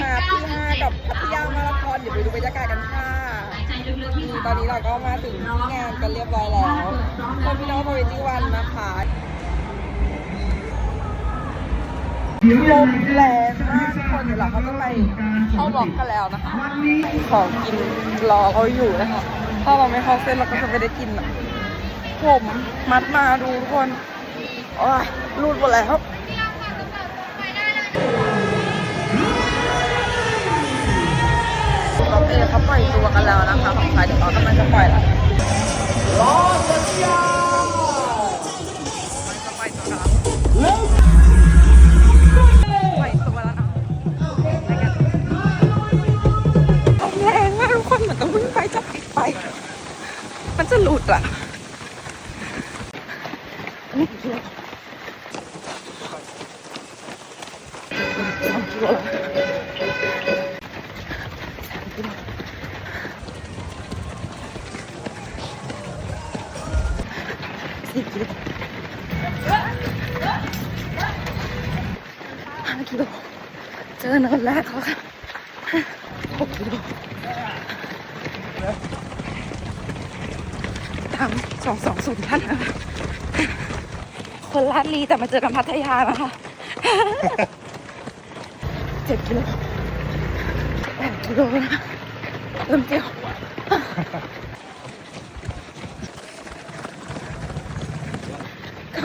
หาที่ห้ากับพัทยามาราธอนเดี๋ยวไปดูบรรยากาศกันค่ะตอนนี้เราก็มาถึงที่งานกันเรียบร้อยแล้วคนพี่น้องทเวนตี้วันนะคะลมแรงมากทุกคนเดี๋ยวเราก็จะไปเข้าบล็อกกันแล้วนะคะของกินรอเขาอยู่นะคะถ้าเราไม่เข้าเส้นเราก็จะไม่ได้กินอะผมมัดมาดูทุกคนโอ้ยรูดหมดแล้ว ปล่อยตัวกันแล้วนะคะของใครเดี๋ยวเรากำลังจะปล่อยแล้วรอสัญญาจะปล่อยตัวกันแล้วปล่อยตัวแล้วนะไปกันลมแรงมากทุกคนเหมือนต้องวิ่งไปจะติดไป มันจะหลุดอะนี่กี่กิโลสองกิโล ห้ากิโลเจอเนินแรกแล้วค่ะหกกิโลตามสองสองศูนย์ท่านนะคะคนลาดลีแต่มาเจอกันพัทยานะคะเจ็ดกิโลแปดกิโลนะเริ่มเจียว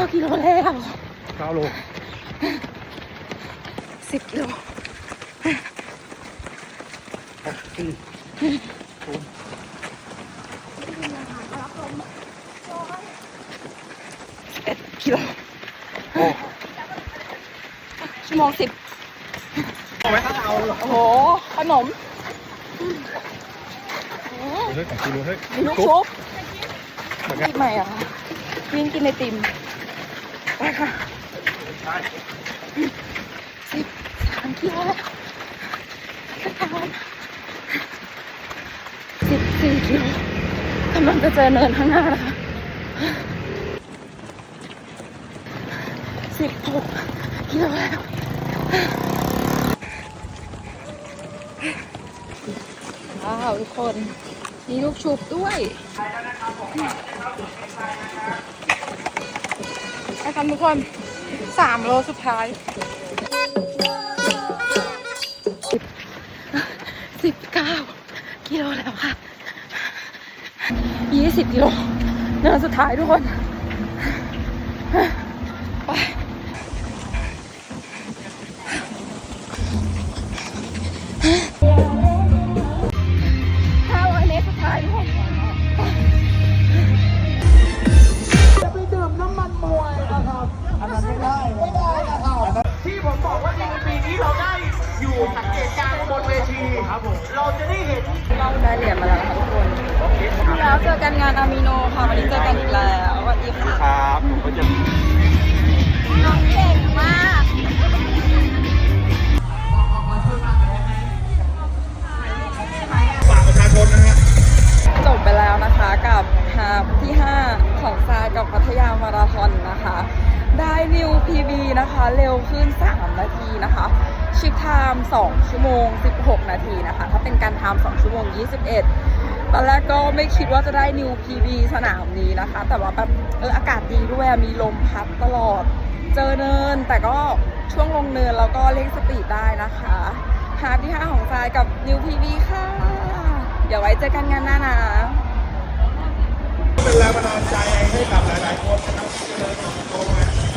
เก้ากิโลแล้วเก้าโลสิบกิโลสี่สิบเอ็ดกิโลโอ้ชั่วโมงสิบเอาไว้ถ้าเอาโอ้โห ขนมเฮ้ยของกิโลเฮ้ยมีลูกชุบเหมือนกันที่ใหม่อะวิ่งกินไอติม ไปค่ะสิบสามกิโลแล้วจะทานสิบสี่กิโลกำลังจะเจอเนินข้างหน้านะคะสิบหกกิโลแล้วว้าวทุกคน มีลูกชุบด้วยไป กันทุกคนสามโลสุดท้ายสิบเก้ากิโลแล้วค่ะยี่สิบกิโลเนินสุดท้ายทุกคน ครับผมเราจะได้เห็นเราได้เหรียญมาแล้วนะคะทุกคนแล้วเจอกันงานอามิโนค่ะวันนี้เจอกันอีกแล้วสวัสดีค่ะครับผมก็จะน้องเก่งมากฝากประชาชนนะฮะจบไปแล้วนะคะกับฮาที่ 5 ของซายกับพัทยามาราธอนนะคะ ได้นิว PB นะคะ เร็วขึ้น 3 นาทีนะคะ ชิปไทม์2ชั่วโมง 16 นาทีนะคะ ถ้าเป็นการไทม์2ชั่วโมง 21 ตอนแรกก็ไม่คิดว่าจะได้นิว PB สนามนี้นะคะ แต่ว่าแบบเอออากาศดีด้วยมีลมพัดตลอด เจอเนิน แต่ก็ช่วงลงเนินเราก็เร่งสปีดได้นะคะฮาร์ดที่ 5 ของซายกับนิว PB ค่ะ เดี๋ยวไว้เจอกันงานหน้านะเป็นแรงบันดาลใจให้กับ